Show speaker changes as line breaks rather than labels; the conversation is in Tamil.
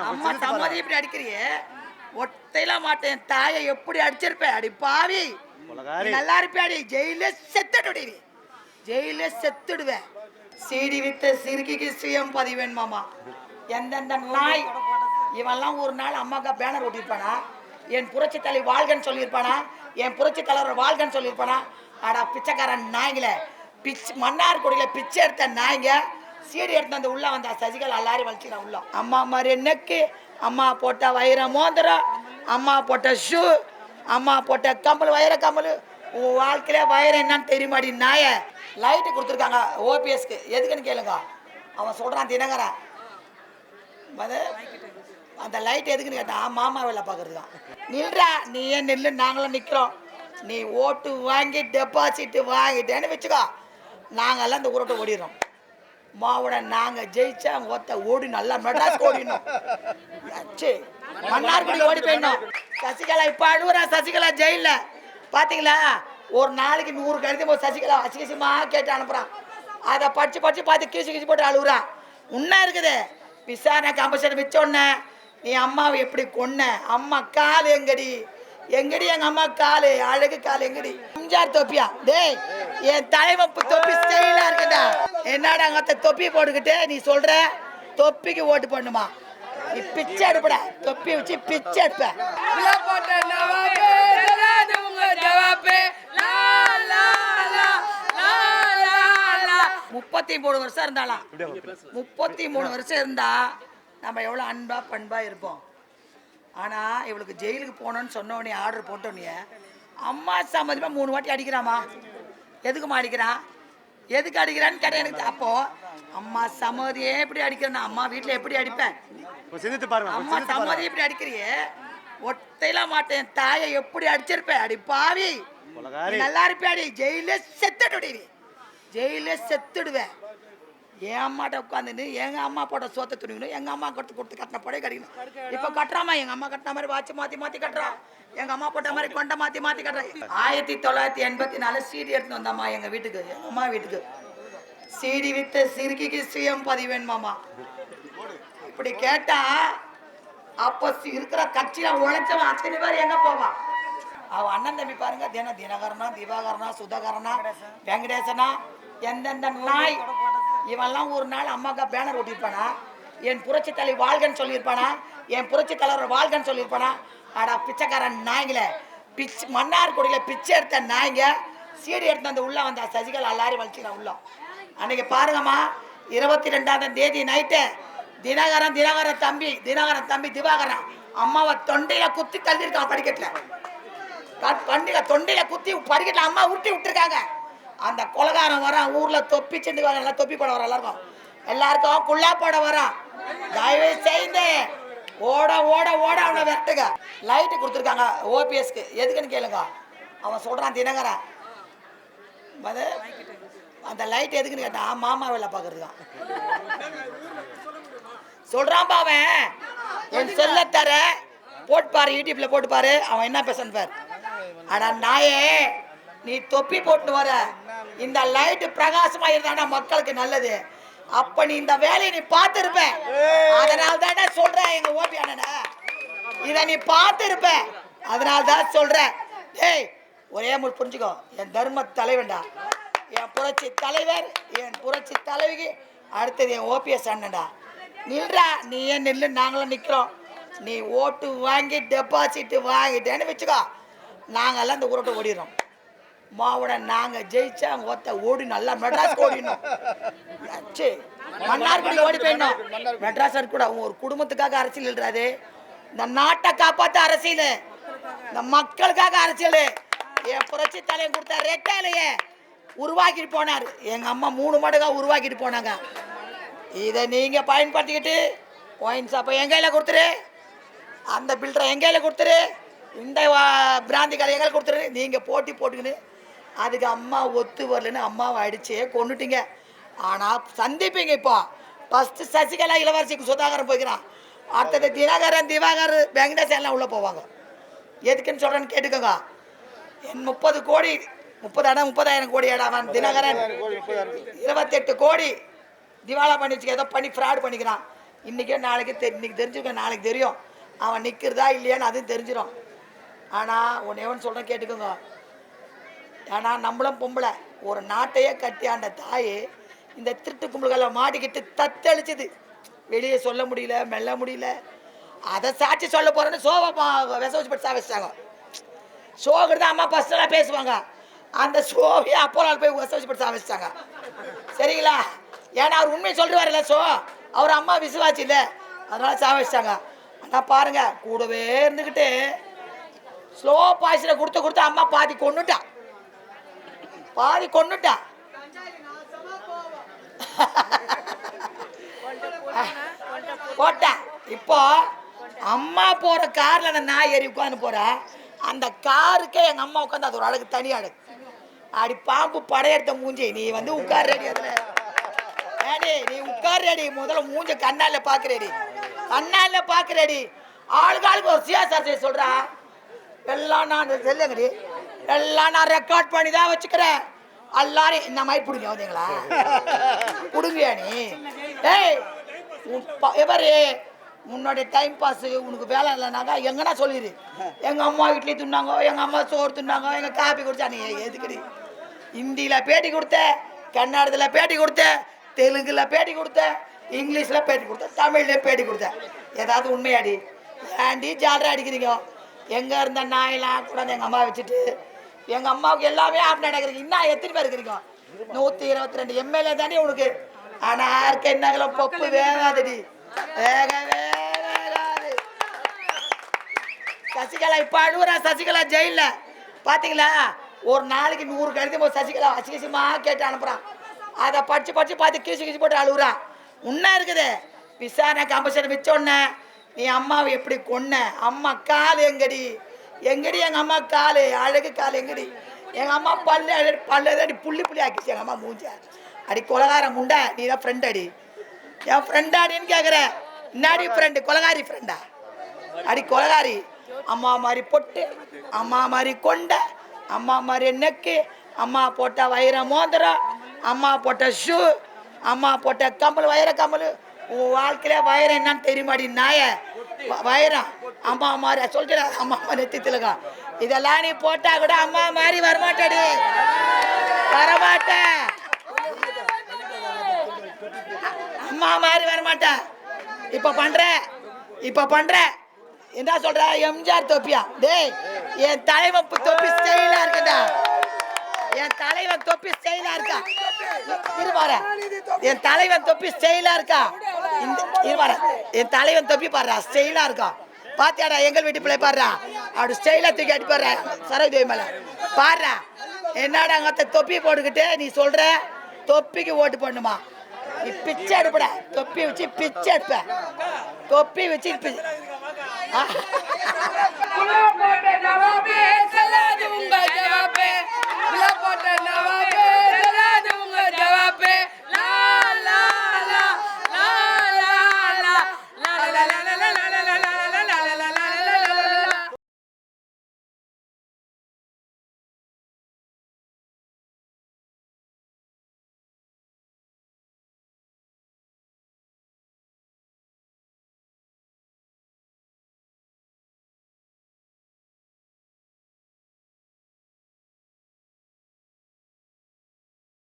அம்மா சம்மதி இப்படி அடிக்கிறியே? ஒத்தையில மாட்டேன் தாயை எப்படி அடிச்சிருப்ப? அடி பாவி. நல்லா இருப்பியாடி ஜெயில செத்துடுடி ஜெயில செத்துடுவேன் சீடி வித்த சிறுகிக்கு சுயம் பதிவேன் மாமா. எந்தெந்த நாய்? இவன்லாம் ஒரு நாள் அம்மாக்கா பேனர் ஒட்டியிருப்பானா? என் புரட்சி தலை வாழ்கன்னு சொல்லியிருப்பானா? என் புரட்சி தலைவர் வாழ்கன்னு சொல்லியிருப்பானா? அடா பிச்சைக்காரன் நாய்ங்களே. பிச்சு மன்னார்குடியில பிச்சை எடுத்த நாய்ங்க சீடி எடுத்து வந்து உள்ள வந்தா சசிகலா எல்லாரும் வலிச்சுக்கிறான் உள்ள. அம்மா மாதிரி நெக்கு அம்மா போட்ட வைர மோந்திரம் அம்மா போட்ட ஷூ அம்மா போட்ட கம்பல் வைர கம்பல். உன் வாழ்க்கையில வைரம் என்னன்னு தெரியுமாடி நாய? லைட்டு கொடுத்துருக்காங்க ஓபிஎஸ்க்கு. எதுக்குன்னு கேளுங்க. அவன் சொல்கிறான் தினகரன். அது அந்த லைட் எதுக்குன்னு கேட்டான் மாமா வேலை பார்க்கறதுதான் நில்றா நீ ஏன் நில்லு? நாங்களும் நிற்கிறோம் நீ ஓட்டு வாங்கி டெபாசிட் வாங்கிட்டேன்னு வச்சுக்கோ. நாங்கெல்லாம் இந்த ஊரோட்ட ஓடிடுறோம். மாவோட நாங்கள் ஜெயிச்சா ஒத்த ஓடி நல்லா மெட்ராஸ் ஓடினோம் சரி மன்னார்குடி ஓடி போயிடணும். சசிகலா இப்போ அழுவுறா சசிகலா ஜெயிலில். பார்த்தீங்களா ஒரு நாளைக்கு நூறு கழுதி போது சசிகலா அசிகசியமாக கேட்டு அனுப்புகிறான் அதை படிச்சு படிச்சு பார்த்து கீசு கீசு போட்டு அழுகுறா உண்மை இருக்குது. விசாரணை கம்பசரி வச்ச உடனே நீ அம்மாவை எப்படி கொன்ன? அம்மா கால் எங்கடி? எங்கடி எங்க அம்மா காலு? அழகு கால் எங்கடி? எம்ஜிஆர் தொப்பியா? டேய் என் தலைவப்பு தொப்பி ஸ்டைலா இருக்குடா. என்னடா அங்க தொப்பி போட்டுக்கிட்டு நீ சொல்ற? தொப்பிக்கு ஓட்டு பண்ணுமா நீ பிச்சை எடுப்பட. தொப்பி வச்சு பிச்சை எடுப்ப. முப்பத்தி மூணு வருஷம் இருந்தாலாம் முப்பத்தி மூணு வருஷம் இருந்தா நம்ம எவ்வளோ அன்பா பண்பா இருப்போம். ஆனா இவளுக்கு ஜெயிலுக்கு போகணும்னு சொன்னோடனே ஆர்டர் போட்டோடனே அம்மா சம்மந்தமா மூணு வாட்டி அடிக்கிறாமா எதுக்குமா அடிக்கிறான் எதுக்கு அடிக்கிறான்னு கேட்டேன் எனக்கு அப்போ அம்மா சம்மதியே எப்படி அடிக்கிறேன் அம்மா வீட்டில் எப்படி அடிப்பேன்
கொஞ்சம் சிந்தித்து பாருங்க
அம்மா சம்மதி எப்படி அடிக்கிறியே? ஒத்தையில மாட்டேன் தாயை எப்படி அடிச்சிருப்ப? அடி பாவி. நல்லா இருப்பியாடி ஜெயில செத்துடுடி ஜெயில செத்துடுவேன் என் அம்மாட்ட உட்காந்துன்னு எங்க அம்மா போட்ட சோத்தை துணிக்கணும் எங்க அம்மா கொடுத்து கொடுத்து கட்டின பழைய கட்டிக்கணும். இப்ப கட்டுறாமா? எங்க அம்மா கட்டின மாதிரி வாட்ச் மாத்தி மாத்தி கட்டுறா. எங்க அம்மா போட்ட மாதிரி கொண்ட மாத்தி மாத்தி கட்டுறா. ஆயிரத்தி தொள்ளாயிரத்தி எண்பத்தி நாலு சீடி எடுத்து வந்தாம்மா எங்க வீட்டுக்கு எங்க அம்மா வீட்டுக்கு. சீடி வித்த சிறுகிக்கு சுயம் பதிவேன் மாமா. இப்படி கேட்டா அப்போ இருக்கிற கட்சியில உழைச்சவன் அத்தனை பேர் எங்க போவான் அவ அண்ணன் தம்பி பாருங்க தின தினகரனா திவாகரனா சுதாகரனா வெங்கடேசனா எந்தெந்த நாய் இவன்லாம் ஒரு நாள் அம்மாக்கா பேனர் ஒட்டியிருப்பானா? என் புரட்சி தலை வாழ்கன்னு சொல்லியிருப்பானா? என் புரட்சி தலைவர் வாழ்கன்னு சொல்லியிருப்பானா? அடா பிச்சைக்காரன் நாய்ங்களே. பிச்சு மன்னார்குடியில பிச்சை எடுத்த நாய்ங்க சீடி எடுத்து வந்து உள்ள வந்தா. சசிகலா எல்லாரும் வலிச்சுக்கிறான் உள்ளம் அன்னைக்கு பாருங்கம்மா இருபத்தி ரெண்டாம் தேதி நைட்டு தினகரன் தினகரன் தம்பி தினகரன் தம்பி திவாகரன் அம்மாவை தொண்டையில குத்தி தள்ளியிருக்கான் படிக்கட்டில். க- தொண்டையில குத்தி படிக்கட்டில் அம்மா உருட்டி விட்டுருக்காங்க. அந்த கொலகாரம் வரான் ஊர்ல தொப்பி செண்டு வர எல்லாம் தொப்பி போட வர எல்லாருக்கும். எல்லாருக்கும் குள்ளா போட வரான் தயவு செய்து ஓட ஓட ஓட அவனை விரட்டுங்க. லைட்டு கொடுத்துருக்காங்க ஓபிஎஸ்க்கு. எதுக்குன்னு கேளுங்க. அவன் சொல்றான் தினகரன் அது அந்த லைட் எதுக்குன்னு கேட்டான் மாமா வேலை பார்க்கறது தான் சொல்றான் அவன். என் சொல்ல தர போட்டு பாரு யூடியூப்ல போட்டு பாரு அவன் என்ன பேசணும் பாரு. அடா நாயே நீ தொப்பி போட்டு வர. இந்த லைட் பிரகாசமா இருந்தாடா மக்களுக்கு நல்லது. அப்ப நீ இந்த வேலையை நீ பார்த்திருப்ப. அதனால தானே சொல்றேன் எங்க ஓபி அண்ணன. இத நீ பார்த்திருப்ப. அதனால தான் சொல்றேன். டேய் ஒரே முறை புரிஞ்சுக்கோ. என் தர்ம தலைவன்டா. என் புரட்சி தலைவர் என் புரட்சி தலைவிக்கு அடுத்தது என் ஓபிஎஸ் அண்ணன்டா. நில்றா. நீ ஏன் நில்லு? நாங்களும் நிற்கிறோம் நீ ஓட்டு வாங்கி டெபாசிட் வாங்கிட்டேன்னு வச்சுக்கோ. நாங்கெல்லாம் இந்த ஊரோட்ட ஓடிடுறோம். மாவோட நாங்கள் ஜெயிச்சா ஒத்த ஓடி நல்லா மெட்ராஸ் ஓடினோம் மன்னார்குடி ஓடி போயிடணும். மெட்ராஸ் கூட அவங்க ஒரு குடும்பத்துக்காக அரசியல் இல்லைறாது இந்த நாட்டை காப்பாற்ற அரசியல். இந்த மக்களுக்காக அரசியல். என் புரட்சி தலைவன் கொடுத்த ரெட்டாலையே உருவாக்கிட்டு போனார். எங்கள் அம்மா மூணு மாடுக்காக உருவாக்கிட்டு போனாங்க. இதை நீங்கள் பயன்படுத்திக்கிட்டு ஒயின் சாப்பை என் கையில் கொடுத்துரு. அந்த பில்டரை என் கையில் கொடுத்துரு. இந்த வா- பிராந்தி கடை கொடுத்துரு. நீங்கள் போட்டி போட்டுக்கின்னு அதுக்கு அம்மா ஒத்து வரலன்னு அம்மாவை அடிச்சே கொண்டுட்டீங்க ஆனால் சந்திப்பீங்க இப்போ. ஃபஸ்ட்டு சசிகலா இளவரசிக்கு சுதாகரன் போய்க்கிறான். அடுத்தது தினகரன் திவாகர் வெங்கடேசன் எல்லாம் உள்ளே போவாங்க. எதுக்குன்னு சொல்கிறேன்னு கேட்டுக்கோங்க. என் முப்பது கோடி முப்பது இடம் முப்பதாயிரம் கோடி இடம் தினகரன். இருபத்தெட்டு கோடி திவாலா பண்ணி வச்சுக்க ஏதோ பண்ணி ஃப்ராட் பண்ணிக்கிறான். இன்றைக்கே நாளைக்கு தெ இன்றைக்கி தெரிஞ்சுக்க நாளைக்கு தெரியும். அவன் நிற்கிறதா இல்லையான்னு அதுவும் தெரிஞ்சிடும் ஆனால் ஒன்று எவன் சொல்கிறேன் கேட்டுக்கோங்க. ஆனால் நம்மளும் பொம்பளை. ஒரு நாட்டையே கட்டி ஆண்ட தாய் இந்த திருட்டு கும்பல்களை மாட்டிக்கிட்டு தத்தளிச்சுது. வெளியே சொல்ல முடியல மெல்ல முடியல. அதை சாட்சி சொல்ல போகிறேன்னு சோவை விச வச்சு பட்டு சாவிச்சிட்டாங்க. தான் அம்மா பர்சனலாக பேசுவாங்க. அந்த ஷோவையே அப்போ நாள் போய் விச வச்சு பட்டு சாவிச்சிட்டாங்க. சரிங்களா? ஏன்னா அவர் உண்மையை சொல்லிடுவார்ல ஷோ அவர் அம்மா விசுவாச்சு இல்லை. அதனால சாவிச்சிட்டாங்க. ஆனால் பாருங்க கூடவே இருந்துக்கிட்டு ஸ்லோ பாய்ச்சலை கொடுத்து கொடுத்து அம்மா பாதி கொண்டுட்டான் பாதி கொண்டுட்டா. போட்டா. இப்போ அம்மா போற கார்ல அந்த நாய் ஏறி உட்காந்து போற. அந்த காருக்கே எங்க அம்மா உட்காந்து அது ஒரு அழகு தனி அழகு. அடி பாம்பு படையெடுத்த மூஞ்சி நீ வந்து உட்கார் ரெடி அதுல. ஏடி நீ உட்கார் ரெடி முதல்ல மூஞ்ச கண்ணால பாக்குறடி கண்ணால பாக்குறேடி ஆளுக்கு ஒரு சியாசார் சொல்றா. எல்லாம் நான் செல்லுங்கடி எல்லாம் நான் ரெக்கார்ட் பண்ணி தான் வச்சுக்கிறேன். எல்லாரும் இந்த மாதிரி பிடிங்க வந்தீங்களா பிடுங்கியா நீ? ஏய் எவரு உன்னோட டைம் பாஸ் உனக்கு வேலை இல்லைனாக்கா எங்கன்னா சொல்லிடு எங்கள் அம்மா இட்லி தின்னாங்க எங்கள் அம்மா சோறு தின்னாங்க எங்கள் காப்பி குடிச்சா நீ எதுக்குடி? ஹிந்தியில் பேட்டி கொடுத்த கன்னடத்தில் பேட்டி கொடுத்த தெலுங்குல பேட்டி கொடுத்த இங்கிலீஷில் பேட்டி கொடுத்த தமிழ்லேயும் பேட்டி கொடுத்த. ஏதாவது உண்மையாடி? ஏன்டி ஜாலராக அடிக்கிறீங்க? எங்கே இருந்த நாயெல்லாம் கூட எங்கள் அம்மா வச்சுட்டு எங்கள் அம்மாவுக்கு எல்லாமே ஆப் நடக்கிறீங்க இன்னும் எத்தனை பேர் இருக்கிறீங்க? நூற்றி இருபத்தி ரெண்டு எம்எல்ஏ தானே உனக்கு? ஆனால் யாருக்கு என்ன பப்பு வேகாதுடி. வேகவே வேகாது. சசிகலா இப்போ அழுவுறா சசிகலா ஜெயிலில். பார்த்தீங்களா ஒரு நாளைக்கு நூறு கழுதி போது சசிகலா அசிகசியமாக கேட்டு அனுப்புகிறான் அதை படித்து படித்து பார்த்து கீச்சு கீச்சு போட்டு அழுகுறான் உண்மை இருக்குது. விசாரணை கம்பல்சரி வச்ச உடனே நீ அம்மாவை எப்படி கொன்ன? அம்மா கால் எங்கடி? எங்கடி எங்கள் அம்மா கால்? அழகு கால் எங்கடி? எங்கள் அம்மா பல்லு அடி பல்லு அடி புள்ளி புள்ளி ஆக்கிச்சு. எங்கள் அம்மா மூஞ்ச. அடி கொலகார முண்டை நீ தான் ஃப்ரெண்ட் அடி. என் ஃப்ரெண்டாடின்னு கேட்குற இன்னாடி ஃப்ரெண்டு கொலகாரி ஃப்ரெண்டா அடி கொலகாரி. அம்மா மாதிரி பொட்டு அம்மா மாதிரி கொண்டை அம்மா மாதிரி நெக்கு அம்மா போட்ட வயிற மோதிரம் அம்மா போட்ட ஷூ அம்மா போட்ட கம்மல் வைர கம்மல் உன் வாழ்க்கையில வயிறு என்னன்னு தெரியுமாடி நாய? வயிறான் அம்மா மாதிரி சொல்லிட்டு அம்மா அம்மா நெத்தி திலகம் இதெல்லாம் நீ போட்டா கூட அம்மா மாதிரி வரமாட்டாடி. வரமாட்ட அம்மா மாதிரி வரமாட்ட இப்போ பண்ற இப்போ பண்ற. என்ன சொல்ற எம்ஜிஆர் தொப்பியா? டேய் என் தலைவன் தொப்பி ஸ்டைலா இருக்குடா. என் தலைவன் தொப்பி ஸ்டைலா இருக்கா? இருவார என் தலைவன் தொப்பி ஸ்டைலா இருக்கா? இந்த இருபார என் தலைவன் தொப்பி பாடுறா ஸ்டைலா இருக்கா? பாத்தியாடா எங்கள் வீட்டு பிள்ளை பாடுறா அப்படி ஸ்டைலா தூக்கி அடி பாடுற சரோஜி மேல. பாடுறா என்னடா அங்க தொப்பி போட்டுக்கிட்டு நீ சொல்ற? தொப்பிக்கு ஓட்டு பண்ணுமா நீ பிச்சை எடுப்பட. தொப்பி வச்சு பிச்சை எடுப்ப. தொப்பி வச்சு